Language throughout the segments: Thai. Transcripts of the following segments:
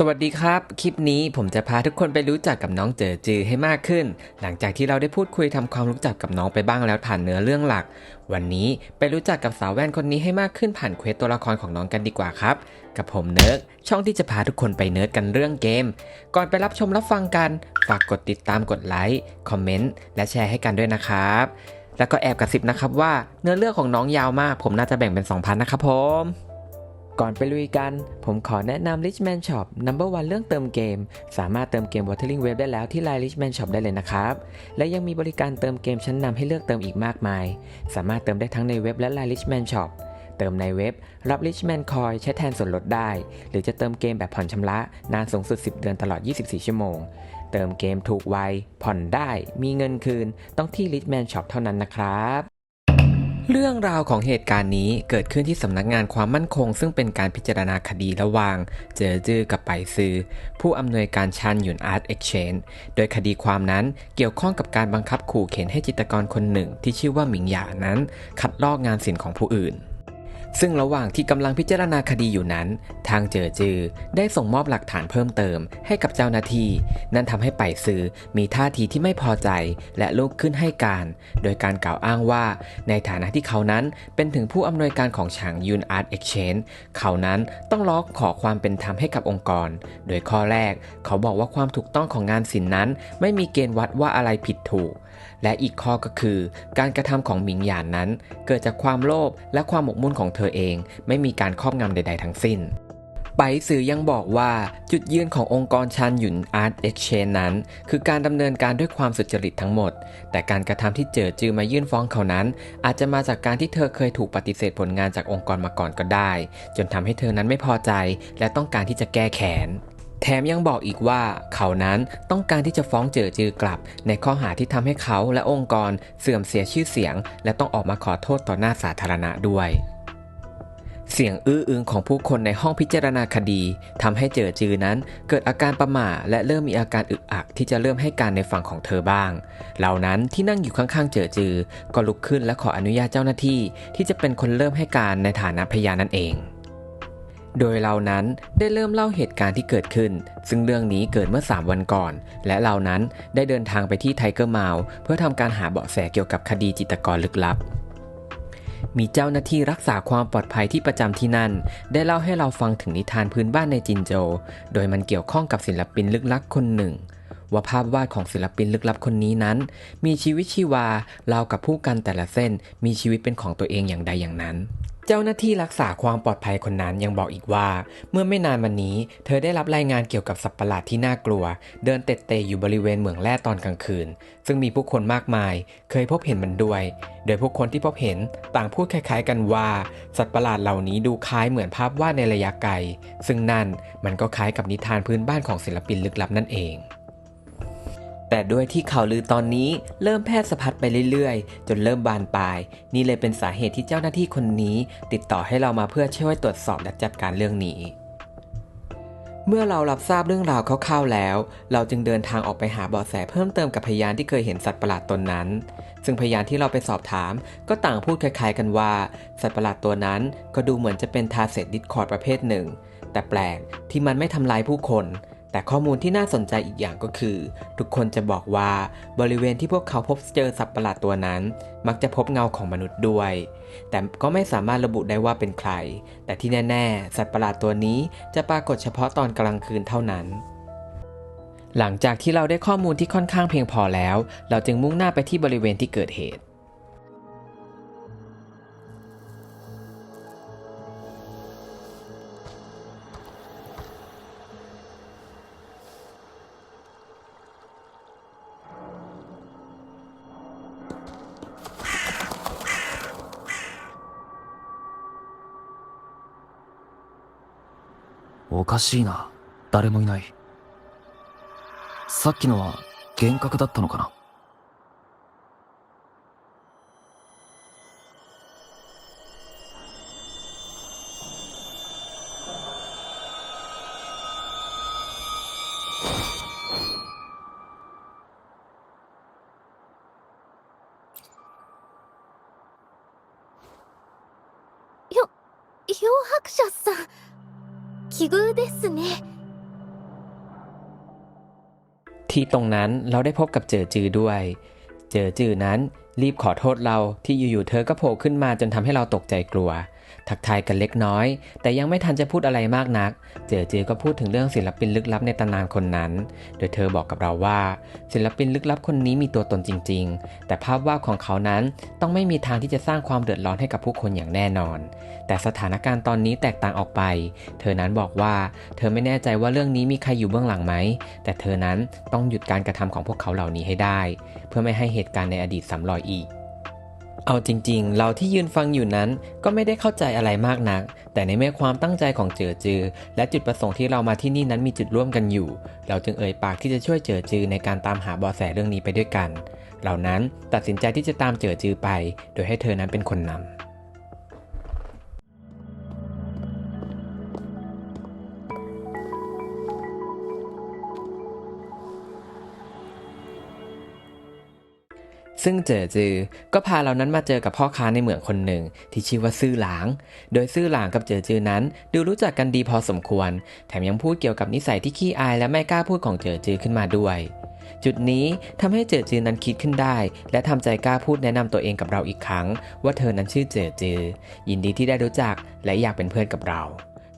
สวัสดีครับ คลิปนี้ผมจะพาทุกคนไปรู้จักกับน้องเจอจือให้มากขึ้น หลังจากที่เราได้พูดคุยทำความรู้จักกับน้องไปบ้างแล้วผ่านเนื้อเรื่องหลัก วันนี้ไปรู้จักกับสาวแว่นคนนี้ให้มากขึ้นผ่านเควสตัวละครของน้องกันดีกว่าครับ กับผมเนิร์กช่องที่จะพาทุกคนไปเนิร์ดกันเรื่องเกม ก่อนไปรับชมรับฟังกัน ฝากกดติดตามกดไลค์คอมเมนต์และแชร์ให้กันด้วยนะครับ แล้วก็แอบกระซิบนะครับว่าเนื้อเรื่องของน้องยาวมาก ผมน่าจะแบ่งเป็น2พันนะครับผม ก่อนไปลุยกัน ผมขอแนะนำ Richman Shop Number One เรื่องเติมเกม สามารถเติมเกม Watering Wave ได้แล้วที่ Line Richman Shop ได้เลยนะครับ และยังมีบริการเติมเกมชั้นนำให้เลือกเติมอีกมากมาย สามารถเติมได้ทั้งในเว็บและ Line Richman Shop เติมในเว็บ รับ Richman Coin ใช้แทนส่วนลดได้ หรือจะเติมเกมแบบผ่อนชำระ นานสูงสุด 10 เดือนตลอด 24 ชั่วโมง เติมเกมถูกไวผ่อนได้ มีเงินคืน ต้องที่ Richman Shop เท่านั้นนะครับ เรื่องราวของเหตุการณ์นี้เกิดขึ้นที่สำนักงานความมั่นคง ซึ่งเป็นการพิจารณาคดีระหว่าง เจอจื้อกับไปซือ ผู้อำนวยการชันหยุนอาร์ตเอ็กชแนนโดยคดีความนั้นเกี่ยวข้องกับการบังคับขู่เข็นให้จิตรกรคนหนึ่งที่ชื่อว่าหมิงหยานั้น คัดลอกงานศิลป์ของผู้อื่น ซึ่งระหว่างที่กำลังพิจารณาคดีอยู่นั้น ทางเจอจือได้ส่งมอบหลักฐานเพิ่มเติมให้กับเจ้าหน้าที่ นั่นทำให้ไปซือมีท่าทีที่ไม่พอใจและลุกขึ้นให้การ โดยการกล่าวอ้างว่า ในฐานะที่เขานั้นเป็นถึงผู้อำนวยการของฉางยูนอาร์ตเอ็กชแนนเขานั้นต้องร้องขอความเป็นธรรมให้กับองค์กร โดยข้อแรก เขาบอกว่าความถูกต้องของงานศิลป์นั้น ไม่มีเกณฑ์วัดว่าอะไรผิดถูก และอีกข้อก็คือ การกระทำของหมิงหยานนั้น เกิดจากความโลภและความหมกมุ่นของเธอเอง ไม่มีการครอบงำใด ๆ ทั้งสิ้นไปสื่อยังบอกว่าจุดยืนขององค์กรชันหยุนอาร์ตเอ็กชนนนั้น คือการดำเนินการด้วยความสุจริตทั้งหมด แต่การกระทำที่เจอจือมายื่นฟ้องเขานั้น อาจจะมาจากการที่เธอเคยถูกปฏิเสธผลงานจากองค์กรมาก่อนก็ได้ จนทำให้เธอนั้นไม่พอใจ และต้องการที่จะแก้แค้น แถมยังบอกอีกว่าเขานั้นต้องการที่จะฟ้องเจอจือกลับ ในข้อหาที่ทำให้เขาและองค์กรเสื่อมเสียชื่อเสียง และต้องออกมาขอโทษต่อหน้าสาธารณะด้วยเสียงอื้ออึงของผู้คนในห้องพิจารณาคดีทำให้เจอจือนั้นเกิดอาการประหม่าและเริ่มมีอาการอึกอักที่จะเริ่มให้การในฝั่งของเธอบ้าง เหล่านั้นที่นั่งอยู่ข้างๆเจอจือ ก็ลุกขึ้นและขออนุญาตเจ้าหน้าที่ ที่จะเป็นคนเริ่มให้การในฐานะพยานนั่นเอง โดยเรานั้นได้เริ่มเล่าเหตุการณ์ที่เกิดขึ้น ซึ่งเรื่องนี้เกิดเมื่อ 3 วันก่อน และเรานั้นได้เดินทางไปที่ไทเกอร์มาวเพื่อทำการหาเบาะแสเกี่ยวกับคดีจิตกรลึกลับ มีเจ้าหน้าที่รักษาความปลอดภัยที่ประจำที่นั่น ได้เล่าให้เราฟังถึงนิทานพื้นบ้านในจินโจ โดยมันเกี่ยวข้องกับศิลปินลึกลับคนหนึ่ง ว่าภาพวาดของศิลปินลึกลับคนนี้นั้น มีชีวิตชีวาราวกับผู้กันแต่ละเส้น มีชีวิตเป็นของตัวเองอย่างใดอย่างนั้นเจ้าหน้าที่รักษาความปลอดภัยคนนั้นยังบอกอีกว่า เมื่อไม่นานมานี้ เธอได้รับรายงานเกี่ยวกับสัตว์ประหลาดที่น่ากลัว เดินเตะเตะอยู่บริเวณเหมืองแร่ตอนกลางคืน ซึ่งมีผู้คนมากมาย เคยพบเห็นมันด้วย โดยผู้คนที่พบเห็นต่างพูดคล้ายๆ กันว่า สัตว์ประหลาดเหล่านี้ดูคล้ายเหมือนภาพวาดในระยะไกล ซึ่งนั่นมันก็คล้ายกับนิทานพื้นบ้านของศิลปินลึกลับนั่นเอง แต่ด้วยที่ข่าวลือตอนนี้เริ่มแพร่สะพัดไปเรื่อยๆ จนเริ่มบานปลาย นี่เลยเป็นสาเหตุที่เจ้าหน้าที่คนนี้ ติดต่อให้เรามาเพื่อช่วยตรวจสอบและจัดการเรื่องนี้ เมื่อเรารับทราบเรื่องราวคร่าวๆแล้ว เราจึงเดินทางออกไปหาเบาะแสเพิ่มเติมกับพยานที่เคยเห็นสัตว์ประหลาดตนนั้น ซึ่งพยานที่เราไปสอบถาม ก็ต่างพูดคล้ายๆ กันว่า สัตว์ประหลาดตัวนั้นก็ดูเหมือนจะเป็นทาเซตดิสคอร์ดประเภทหนึ่ง แต่แปลกที่มันไม่ทำลายผู้คน แต่ข้อมูลที่น่าสนใจอีกอย่างก็คือ ทุกคนจะบอกว่าบริเวณที่พวกเขาพบเจอสัตว์ประหลาดตัวนั้น มักจะพบเงาของมนุษย์ด้วย แต่ก็ไม่สามารถระบุได้ว่าเป็นใคร แต่ที่แน่ ๆ สัตว์ประหลาดตัวนี้จะปรากฏเฉพาะตอนกลางคืนเท่านั้นหลังจากที่เราได้ข้อมูลที่ค่อนข้างเพียงพอแล้ว เราจึงมุ่งหน้าไปที่บริเวณที่เกิดเหตุ おかしいな。誰もいない。さっきのは幻覚だったのかな？漂白者さん奇遇ですねที่ตรงนั้นเราได้พบกับเจอจือด้วย เจอจือนั้นรีบขอโทษเราที่อยู่ๆเธอก็โผล่ขึ้นมาจนทำให้เราตกใจกลัว ทักทายกันเล็กน้อย แต่ยังไม่ทันจะพูดอะไรมากนัก เจอจือก็พูดถึงเรื่องศิลปินลึกลับในตำนานคนนั้น โดยเธอบอกกับเราว่า ศิลปินลึกลับคนนี้มีตัวตนจริง ๆ แต่ภาพวาดของเขานั้นต้องไม่มีทางที่จะสร้างความเดือดร้อนให้กับผู้คนอย่างแน่นอน แต่สถานการณ์ตอนนี้แตกต่างออกไป เธอนั้นบอกว่า เธอไม่แน่ใจว่าเรื่องนี้มีใครอยู่เบื้องหลังไหม แต่เธอนั้นต้องหยุดการกระทำของพวกเขาเหล่านี้ให้ได้ เพื่อไม่ให้เหตุการณ์ในอดีตซ้ำรอยอีก เอาจริงๆ เราที่ยืนฟังอยู่นั้นก็ไม่ได้เข้าใจอะไรมากนัก แต่ในเมื่อความตั้งใจของเจอจือ และจุดประสงค์ที่เรามาที่นี่นั้นมีจุดร่วมกันอยู่ เราจึงเอ่ยปากที่จะช่วยเจอจือในการตามหาเบาะแสเรื่องนี้ไปด้วยกัน เหล่านั้นตัดสินใจที่จะตามเจอจือไป โดยให้เธอนั้นเป็นคนนำ ซึ่งเจ๋อจือก็พาเรานั้นมาเจอกับพ่อค้าในเหมืองคนหนึ่ง ที่ชื่อว่าซื่อหลาง โดยซื่อหลางกับเจ๋อจือนั้น ดูรู้จักกันดีพอสมควร แถมยังพูดเกี่ยวกับนิสัยที่ขี้อายและไม่กล้าพูดของเจ๋อจือขึ้นมาด้วย จุดนี้ทำให้เจ๋อจือนั้นคิดขึ้นได้ และทำใจกล้าพูดแนะนำตัวเองกับเราอีกครั้ง ว่าเธอนั้นชื่อเจ๋อจือ ยินดีที่ได้รู้จักและอยากเป็นเพื่อนกับเรา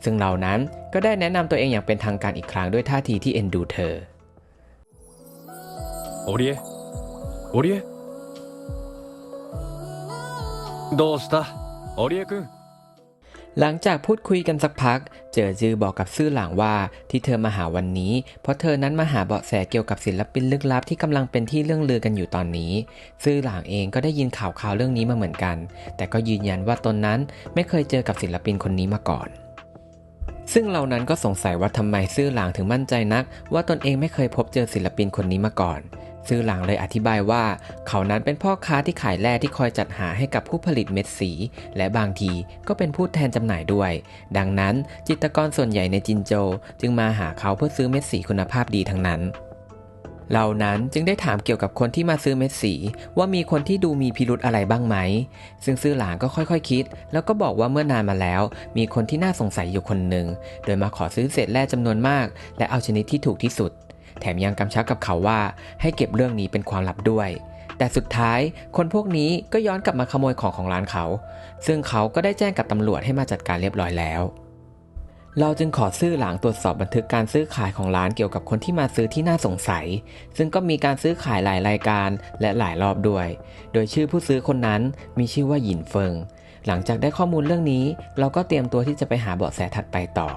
ซึ่งเรานั้นก็ได้แนะนำตัวเองอย่างเป็นทางการอีกครั้งด้วยท่าทีที่เอ็นดูเธอโอเดียโอเดีย どうしたオリエくん หลังจากพูดคุยกันสักพัก เจอจือบอกกับซื่อหลางว่าที่เธอมาหาวันนี้ เพราะเธอนั้นมาหาเบาะแสเกี่ยวกับศิลปินลึกลับที่กำลังเป็นที่เรื่องลือกันอยู่ตอนนี้ ซื่อหลางเองก็ได้ยินข่าวข่าวเรื่องนี้มาเหมือนกัน แต่ก็ยืนยันว่าตนนั้นไม่เคยเจอกับศิลปินคนนี้มาก่อน ซึ่งเรานั้นก็สงสัยว่าทำไมซื่อหลางถึงมั่นใจนัก ว่าตนเองไม่เคยพบเจอศิลปินคนนี้มาก่อน ซื่อหลางเลยอธิบายว่า เขานั้นเป็นพ่อค้าที่ขายแร่ที่คอยจัดหาให้กับผู้ผลิตเม็ดสี และบางทีก็เป็นผู้แทนจำหน่ายด้วย ดังนั้นจิตรกรส่วนใหญ่ในจินโจ จึงมาหาเขาเพื่อซื้อเม็ดสีคุณภาพดีทั้งนั้นเรานั้นจึงได้ถามเกี่ยวกับคนที่มาซื้อเม็ดสี ว่ามีคนที่ดูมีพิรุธอะไรบ้างไหม ซึ่งซื่อหลางก็ค่อยๆคิด แล้วก็บอกว่าเมื่อนานมาแล้ว มีคนที่น่าสงสัยอยู่คนหนึ่ง โดยมาขอซื้อเศษแร่จำนวนมาก และเอาชนิดที่ถูกที่สุด แถมยังกำชับกับเขาว่าให้เก็บเรื่องนี้เป็นความลับด้วย แต่สุดท้ายคนพวกนี้ก็ย้อนกลับมาขโมยของของร้านเขา ซึ่งเขาก็ได้แจ้งกับตำรวจให้มาจัดการเรียบร้อยแล้ว เราจึงขอซื้อหลังตรวจสอบบันทึกการซื้อขายของร้านเกี่ยวกับคนที่มาซื้อที่น่าสงสัย ซึ่งก็มีการซื้อขายหลายรายการและหลายรอบด้วย โดยชื่อผู้ซื้อคนนั้นมีชื่อว่าหยินเฟิง หลังจากได้ข้อมูลเรื่องนี้ เราก็เตรียมตัวที่จะไปหาเบาะแสถัดไปต่อ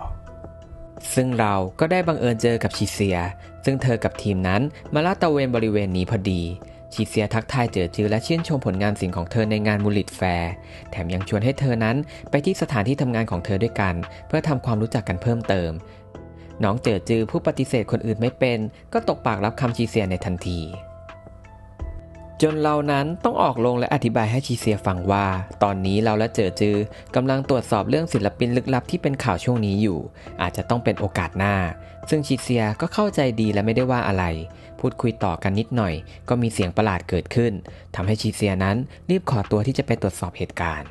ซึ่งเราก็ได้บังเอิญเจอกับชิเซีย ซึ่งเธอกับทีมนั้นมาลาดตะเวนบริเวณนี้พอดีชิเซียทักทายเจอจือและชื่นชมผลงานศิลป์ของเธอในงานมูลิตแฟร์ แถมยังชวนให้เธอนั้นไปที่สถานที่ทำงานของเธอด้วยกัน เพื่อทำความรู้จักกันเพิ่มเติม น้องเจอจือผู้ปฏิเสธคนอื่นไม่เป็น ก็ตกปากรับคำชีเซียในทันที จนเรานั้นต้องออกลงและอธิบายให้ชีเซียฟังว่า ตอนนี้เราและเจอจือกำลังตรวจสอบเรื่องศิลปินลึกลับที่เป็นข่าวช่วงนี้อยู่ อาจจะต้องเป็นโอกาสหน้า ซึ่งชีเซียก็เข้าใจดีและไม่ได้ว่าอะไร พูดคุยต่อกันนิดหน่อย ก็มีเสียงประหลาดเกิดขึ้นทำให้ชีเซียนั้นรีบขอตัวที่จะไปตรวจสอบเหตุการณ์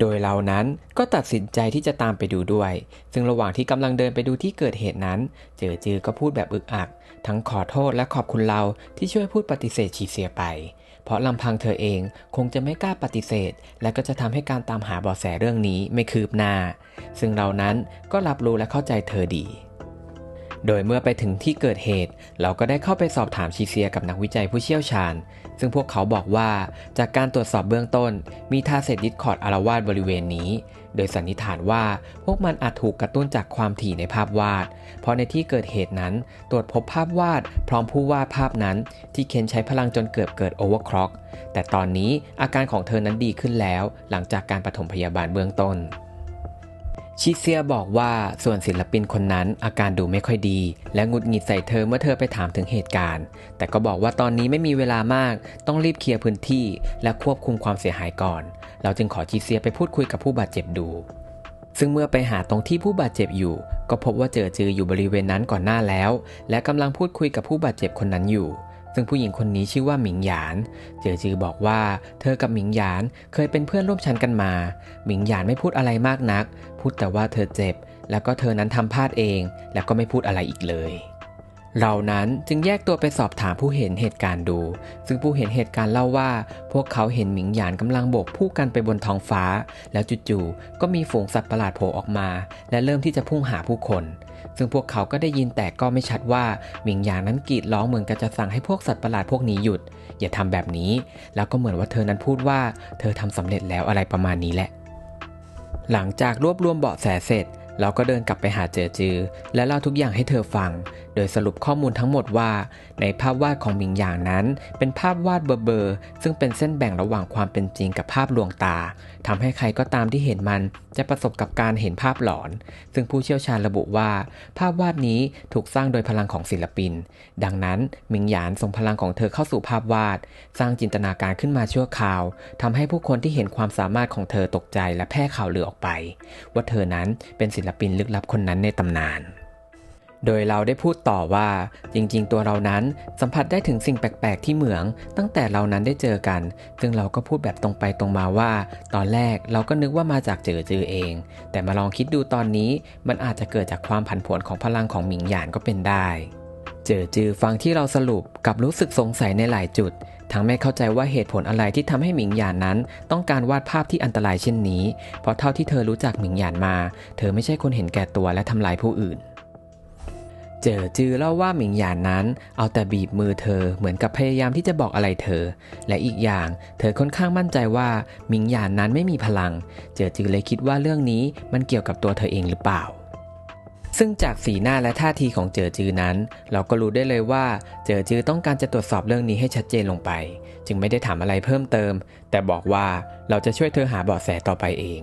โดยเรานั้นก็ตัดสินใจที่จะตามไปดูด้วย ซึ่งระหว่างที่กำลังเดินไปดูที่เกิดเหตุนั้น เจอจือก็พูดแบบอึกอัก ทั้งขอโทษและขอบคุณเราที่ช่วยพูดปฏิเสธชีเสียไป เพราะลำพังเธอเองคงจะไม่กล้าปฏิเสธ และก็จะทำให้การตามหาเบาะแสเรื่องนี้ไม่คืบหน้า ซึ่งเรานั้นก็รับรู้และเข้าใจเธอดี โดยเมื่อไปถึงที่เกิดเหตุ เราก็ได้เข้าไปสอบถามชีเซียกับนักวิจัยผู้เชี่ยวชาญ ซึ่งพวกเขาบอกว่าจากการตรวจสอบเบื้องต้น มีทาเซตดิสคอร์ดอารวาสบริเวณนี้ โดยสันนิษฐานว่าพวกมันอาจถูกกระตุ้นจากความถี่ในภาพวาด เพราะในที่เกิดเหตุนั้น ตรวจพบภาพวาด พร้อมผู้วาดภาพนั้น ที่เคนใช้พลังจนเกือบเกิดโอเวอร์คล็อกแต่ตอนนี้อาการของเธอนั้นดีขึ้นแล้ว หลังจากการปฐมพยาบาลเบื้องต้น ชิเซียบอกว่าส่วนศิลปินคนนั้นอาการดูไม่ค่อยดี และงุดหงิดใส่เธอเมื่อเธอไปถามถึงเหตุการณ์ แต่ก็บอกว่าตอนนี้ไม่มีเวลามาก ต้องรีบเคลียร์พื้นที่ และควบคุมความเสียหายก่อน เราจึงขอชิเซียไปพูดคุยกับผู้บาดเจ็บดู ซึ่งเมื่อไปหาตรงที่ผู้บาดเจ็บอยู่ ก็พบว่าเจอจืออยู่บริเวณนั้นก่อนหน้าแล้ว และกำลังพูดคุยกับผู้บาดเจ็บคนนั้นอยู่ ซึ่งผู้หญิงคนนี้ชื่อว่าหมิงหยาน เจอจือบอกว่า เธอกับหมิงหยานเคยเป็นเพื่อนร่วมชั้นกันมา หมิงหยานไม่พูดอะไรมากนัก พูดแต่ว่าเธอเจ็บ แล้วก็เธอนั้นทำพลาดเอง แล้วก็ไม่พูดอะไรอีกเลย เรานั้นจึงแยกตัวไปสอบถามผู้เห็นเหตุการณ์ดู ซึ่งผู้เห็นเหตุการณ์เล่าว่า พวกเขาเห็นหมิงหยานกำลังโบกผู้กันไปบนท้องฟ้า แล้วจู่ๆก็มีฝูงสัตว์ประหลาดโผล่ออกมา และเริ่มที่จะพุ่งหาผู้คน ซึ่งพวกเขาก็ได้ยินแต่ก็ไม่ชัดว่าหมิงหยางนั้นกรีดร้องเหมือนกับจะสั่งให้พวกสัตว์ประหลาดพวกนี้หยุด อย่าทำแบบนี้ แล้วก็เหมือนว่าเธอนั้นพูดว่า เธอทำสำเร็จแล้วอะไรประมาณนี้แหละ หลังจากรวบรวมเบาะแสเสร็จเราก็เดินกลับไปหาเจอจือ และเล่าทุกอย่างให้เธอฟัง ดยสรุปข้อมูลทั้งหมดว่า ในภาพวาดของหมิงหยางนั้น เป็นภาพวาดเบอร์ๆซึ่งเป็นเส้นแบ่งระหว่างความเป็นจริงกับภาพลวงตาทำให้ใครก็ตามที่เห็นมันจะประสบกับการเห็นภาพหลอน ซึ่งผู้เชี่ยวชาญระบุว่า ภาพวาดนี้ถูกสร้างโดยพลังของศิลปิน ดังนั้นหมิงหยานส่งพลังของเธอเข้าสู่ภาพวาด สร้างจินตนาการขึ้นมาชั่วคราวทำให้ผู้คนที่เห็นความสามารถของเธอตกใจและแพร่ข่าวลือออกไป ว่าเธอนั้นเป็นศิลปินลึกลับคนนั้นในตำนาน โดยเราได้พูดต่อว่า จริงๆ ตัวเรานั้นสัมผัสได้ถึงสิ่งแปลกๆ ที่เหมือง ตั้งแต่เรานั้นได้เจอกัน ซึ่งเราก็พูดแบบตรงไปตรงมาว่า ตอนแรกเราก็นึกว่ามาจากเจอจือเอง แต่มาลองคิดดูตอนนี้มันอาจจะเกิดจากความผันผวนของพลังของหมิงหยานก็เป็นได้ เจอจือฟังที่เราสรุปกับรู้สึกสงสัยในหลายจุดทั้งไม่เข้าใจว่าเหตุผลอะไรที่ทำให้หมิงหยานนั้น ต้องการวาดภาพที่อันตรายเช่นนี้ เพราะเท่าที่เธอรู้จักหมิงหยานมา เธอไม่ใช่คนเห็นแก่ตัวและทำลายผู้อื่น เจอจือเล่าว่าหมิงหยานนั้น เอาแต่บีบมือเธอเหมือนกับพยายามที่จะบอกอะไรเธอ และอีกอย่างเธอค่อนข้างมั่นใจว่าหมิงหยานนั้นไม่มีพลัง เจอจือเลยคิดว่าเรื่องนี้มันเกี่ยวกับตัวเธอเองหรือเปล่า ซึ่งจากสีหน้าและท่าทีของเจอจือนั้น เราก็รู้ได้เลยว่าเจอจือต้องการจะตรวจสอบเรื่องนี้ให้ชัดเจนลงไป จึงไม่ได้ถามอะไรเพิ่มเติม แต่บอกว่าเราจะช่วยเธอหาเบาะแสต่อไปเอง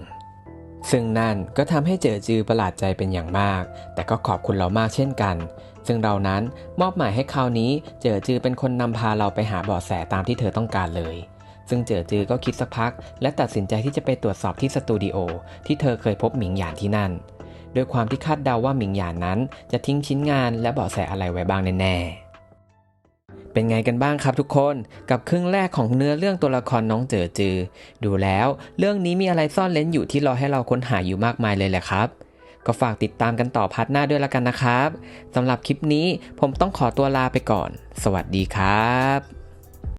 ซึ่งนั่นก็ทำให้เจอจือประหลาดใจเป็นอย่างมาก แต่ก็ขอบคุณเรามากเช่นกัน ซึ่งเรานั้นมอบหมายให้คราวนี้เจอจือเป็นคนนำพาเราไปหาเบาะแสตามที่เธอต้องการเลย ซึ่งเจอจือก็คิดสักพัก และตัดสินใจที่จะไปตรวจสอบที่สตูดิโอที่เธอเคยพบหมิงหยานที่นั่น ด้วยความที่คาดเดาว่าหมิงหยานนั้น จะทิ้งชิ้นงานและเบาะแสอะไรไว้บ้างแน่ๆ เป็นไงกันบ้างครับทุกคนกับครึ่งแรกของเนื้อเรื่องตัวละครน้องเจอจือ ดูแล้วเรื่องนี้มีอะไรซ่อนเล้นอยู่ที่รอให้เราค้นหาอยู่มากมายเลยแหละครับ ก็ฝากติดตามกันต่อพาร์ทหน้าด้วยละกันนะครับสำหรับคลิปนี้ผมต้องขอตัวลาไปก่อน สวัสดีครับ